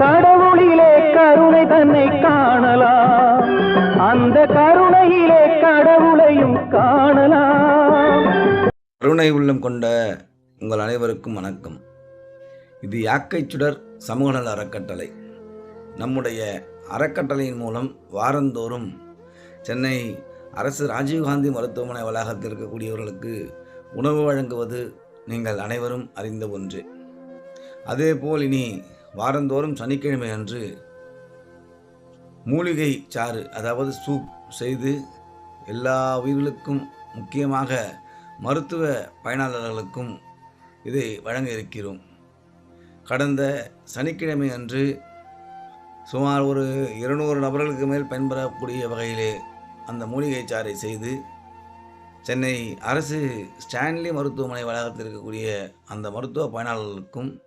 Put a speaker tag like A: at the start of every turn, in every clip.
A: கடவுளிலே கருணை தன்னை காணலாம். அந்த கருணையிலே கடவுளையும் காணலாம்.
B: கருணை உள்ளம் கொண்ட உங்கள் அனைவருக்கும் வணக்கம். இது யாக்கை சுடர் சமூக நல அறக்கட்டளை. நம்முடைய அறக்கட்டளையின் மூலம் வாரந்தோறும் சென்னை அரசு ராஜீவ்காந்தி மருத்துவமனை வளாகத்தில் இருக்கக்கூடியவர்களுக்கு உணவு வழங்குவது நீங்கள் அனைவரும் அறிந்த ஒன்று. அதேபோல் இனி வாரந்தோறும் சனிக்கிழமை அன்று மூலிகை சாறு அதாவது சூப் செய்து எல்லா உயிர்களுக்கும் முக்கியமாக மருத்துவ பயனாளர்களுக்கும் இதை வழங்க இருக்கிறோம். கடந்த சனிக்கிழமை அன்று சுமார் ஒரு இருநூறு நபர்களுக்கு மேல் பயன்பெறக்கூடிய வகையிலே அந்த மூலிகை சாறை செய்து சென்னை அரசு ஸ்டான்லி மருத்துவமனை வளாகத்தில் இருக்கக்கூடிய அந்த மருத்துவ பயனாளர்களுக்கும்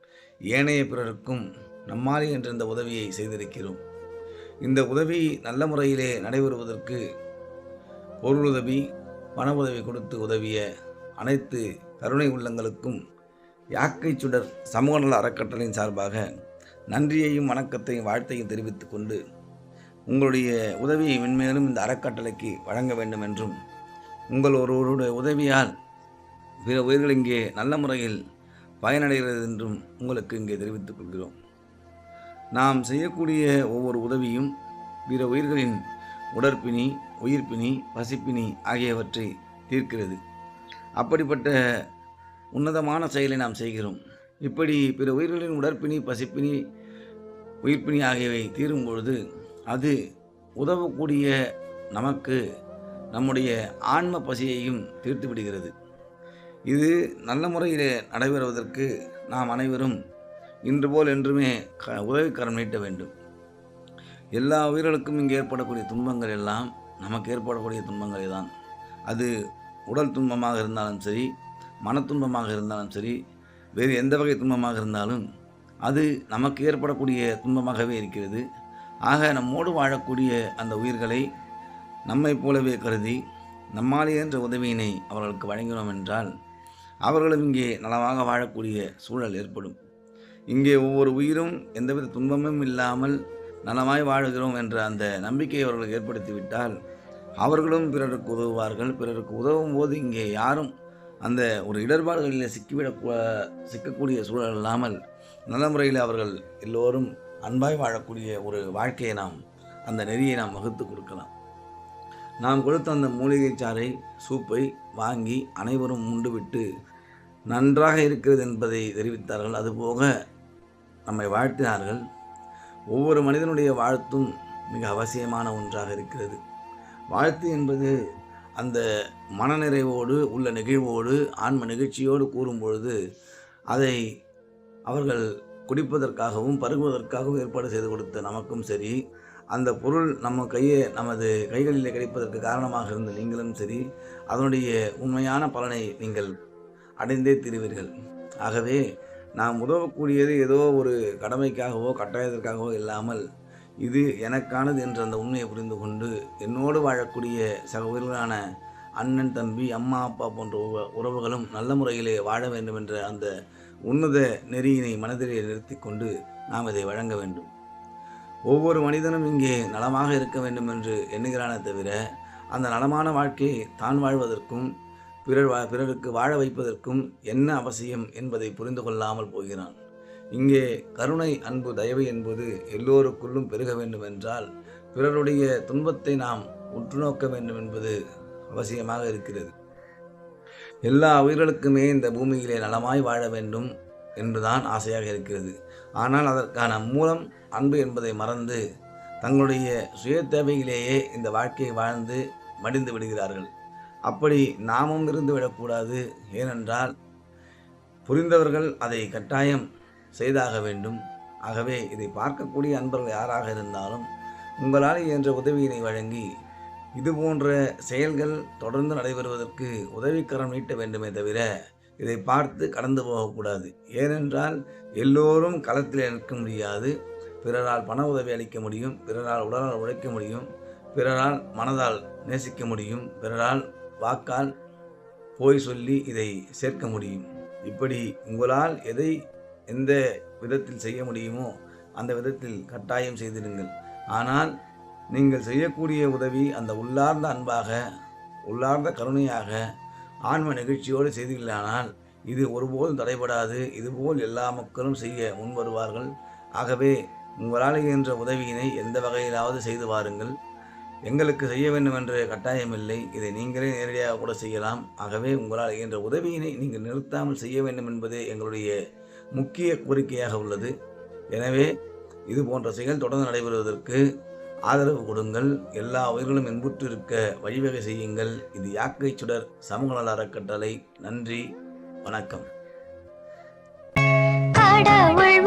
B: ஏனைய பிறருக்கும் நம்மால் என்ற இந்த உதவியை செய்திருக்கிறோம். இந்த உதவி நல்ல முறையிலே நடைபெறுவதற்கு பொருளுதவி பண உதவி கொடுத்து உதவிய அனைத்து கருணை உள்ளங்களுக்கும் யாக்கை சுடர் சமூக நல அறக்கட்டளையின் சார்பாக நன்றியையும் வணக்கத்தையும் வாழ்த்தையும் தெரிவித்துக் கொண்டு உங்களுடைய உதவியை மென்மேலும் இந்த அறக்கட்டளைக்கு வழங்க வேண்டும் என்றும் உங்கள் ஒருவருடைய உதவியால் பிற உயிர்கள் இங்கே நல்ல முறையில் பயனடைகிறது என்றும் உங்களுக்கு இங்கே தெரிவித்துக் கொள்கிறோம். நாம் செய்யக்கூடிய ஒவ்வொரு உதவியும் பிற உயிர்களின் உடற்பிணி உயிர்ப்பினி பசிப்பினி ஆகியவற்றை தீர்க்கிறது. அப்படிப்பட்ட உன்னதமான செயலை நாம் செய்கிறோம். இப்படி பிற உயிர்களின் உடற்பிணி பசிப்பினி உயிர்ப்பினி ஆகியவை தீரும் பொழுது அது உதவக்கூடிய நமக்கு நம்முடைய ஆன்ம பசியையும் தீர்த்து விடுகிறது இது நல்ல முறையில் நடைபெறுவதற்கு நாம் அனைவரும் இன்று போல் என்றுமே க உதவிக்கரம் நீட்ட வேண்டும். எல்லா உயிர்களுக்கும் இங்கே ஏற்படக்கூடிய துன்பங்கள் எல்லாம் நமக்கு ஏற்படக்கூடிய துன்பங்களே தான். அது உடல் துன்பமாக இருந்தாலும் சரி மன துன்பமாக இருந்தாலும் சரி வேறு எந்த வகை துன்பமாக இருந்தாலும் அது நமக்கு ஏற்படக்கூடிய துன்பமாகவே இருக்கிறது. ஆக நம்மோடு வாழக்கூடிய அந்த உயிர்களை நம்மைப் போலவே கருதி நம்மாலே என்ற உதவியினை அவர்களுக்கு வழங்கினோம் என்றால் அவர்களும் இங்கே நலமாக வாழக்கூடிய சூழல் ஏற்படும். இங்கே ஒவ்வொரு உயிரும் எந்தவித துன்பமும் இல்லாமல் நலமாய் வாழுகிறோம் என்ற அந்த நம்பிக்கையை அவர்களுக்கு ஏற்படுத்திவிட்டால் அவர்களும் பிறருக்கு உதவுவார்கள். பிறருக்கு உதவும் போது இங்கே யாரும் அந்த ஒரு இடர்பாடுகளில் சிக்கிவிட சிக்கக்கூடிய சூழல் இல்லாமல் நல்ல முறையில் அவர்கள் எல்லோரும் அன்பாய் வாழக்கூடிய ஒரு வாழ்க்கையை நாம் அந்த நெறியை நாம் வகுத்து கொடுக்கலாம். நாம் கொடுத்த அந்த மூலிகை சாறை சூப்பை வாங்கி அனைவரும் உண்டுவிட்டு நன்றாக இருக்கிறது என்பதை தெரிவித்தார்கள். அதுபோக நம்மை வாழ்த்தினார்கள். ஒவ்வொரு மனிதனுடைய வாழ்த்தும் மிக அவசியமான ஒன்றாக இருக்கிறது. வாழ்த்து என்பது அந்த மனநிறைவோடு உள்ள நெகிழ்வோடு ஆன்ம நிகழ்ச்சியோடு கூறும்பொழுது அதை அவர்கள் குடிப்பதற்காகவும் பருகுவதற்காகவும் ஏற்பாடு செய்து கொடுத்த நமக்கும் சரி அந்த பொருள் நம்ம கையை நமது கைகளில் கிடைப்பதற்கு காரணமாக இருந்த நீங்களும் சரி அதனுடைய உண்மையான பலனை நீங்கள் அடைந்தே தீருவீர்கள். ஆகவே நாம் உதவக்கூடியது ஏதோ ஒரு கடமைக்காகவோ கட்டாயத்திற்காகவோ இல்லாமல் இது எனக்கானது என்ற அந்த உண்மையை புரிந்து கொண்டு என்னோடு வாழக்கூடிய சகோதரர்களான அண்ணன் தம்பி அம்மா அப்பா போன்ற உறவுகளும் நல்ல முறையிலே வாழ வேண்டும் என்ற அந்த உன்னத நெறியினை மனதிலே நிறுத்தி கொண்டு நாம் இதை வழங்க வேண்டும். ஒவ்வொரு மனிதனும் இங்கே நலமாக இருக்க வேண்டும் என்று எண்ணுகிறானே தவிர அந்த நலமான வாழ்க்கையை தான் வாழ்வதற்கும் பிறர் வா பிறருக்கு வாழ வைப்பதற்கும் என்ன அவசியம் என்பதை புரிந்து கொள்ளாமல் போகிறான். இங்கே கருணை அன்பு தயவு என்பது எல்லோருக்குள்ளும் பெருக வேண்டும் என்றால் பிறருடைய துன்பத்தை நாம் உற்று நோக்க வேண்டும் என்பது அவசியமாக இருக்கிறது. எல்லா உயிர்களுக்குமே இந்த பூமியிலே நலமாய் வாழ வேண்டும். என்றுதான் ஆசையாக இருக்கிறது. ஆனால் அதற்கான மூலம் அன்பு என்பதை மறந்து தங்களுடைய சுய தேவையிலேயே இந்த வாழ்க்கையை வாழ்ந்து மடிந்து விடுகிறார்கள். அப்படி நாமும் இருந்து விடக்கூடாது. ஏனென்றால் புரிந்தவர்கள் அதை கட்டாயம் செய்தாக வேண்டும். ஆகவே இதை பார்க்கக்கூடிய அன்பர்கள் யாராக இருந்தாலும் உங்களால் என்ற உதவியினை வழங்கி இது போன்ற செயல்கள் தொடர்ந்து நடைபெறுவதற்கு உதவிக்கரம் நீட்ட வேண்டுமே தவிர இதை பார்த்து கடந்து போகக்கூடாது. ஏனென்றால் எல்லோரும் களத்தில் நிற்க முடியாது. பிறரால் பண உதவி அளிக்க முடியும். பிறரால் உடலால் உழைக்க முடியும். பிறரால் மனதால் நேசிக்க முடியும். பிறரால் வாக்கால் போய் சொல்லி இதை சேர்க்க முடியும். இப்படி உங்களால் எதை எந்த விதத்தில் செய்ய முடியுமோ அந்த விதத்தில் கட்டாயம் செய்திடுங்கள். ஆனால் நீங்கள் செய்யக்கூடிய உதவி அந்த உள்ளார்ந்த அன்பாக உள்ளார்ந்த கருணையாக ஆன்ம நிகழ்ச்சியோடு செய்தீர்களானால் இது ஒருபோதும் தடைபடாது. இதுபோல் எல்லா மக்களும் செய்ய முன்வருவார்கள். ஆகவே உங்களால் என்ற உதவியினை எந்த வகையிலாவது செய்து வாருங்கள். எங்களுக்கு செய்ய வேண்டும் என்ற கட்டாயமில்லை. இதை நீங்களே நேரடியாக கூட செய்யலாம். ஆகவே உங்களால் என்ற உதவியினை நீங்கள் நிறுத்தாமல் செய்ய வேண்டும் என்பதே எங்களுடைய முக்கிய கோரிக்கையாக உள்ளது. எனவே இது போன்ற செயல் தொடர்ந்து நடைபெறுவதற்கு ஆதரவு கொடுங்கள். எல்லா உயிர்களும் இன்புற்று இருக்க வழிவகை செய்யுங்கள். இது யாக்கை சுடர் சமூக நல அறக்கட்டளை நன்றி. வணக்கம்.
C: கடவுள்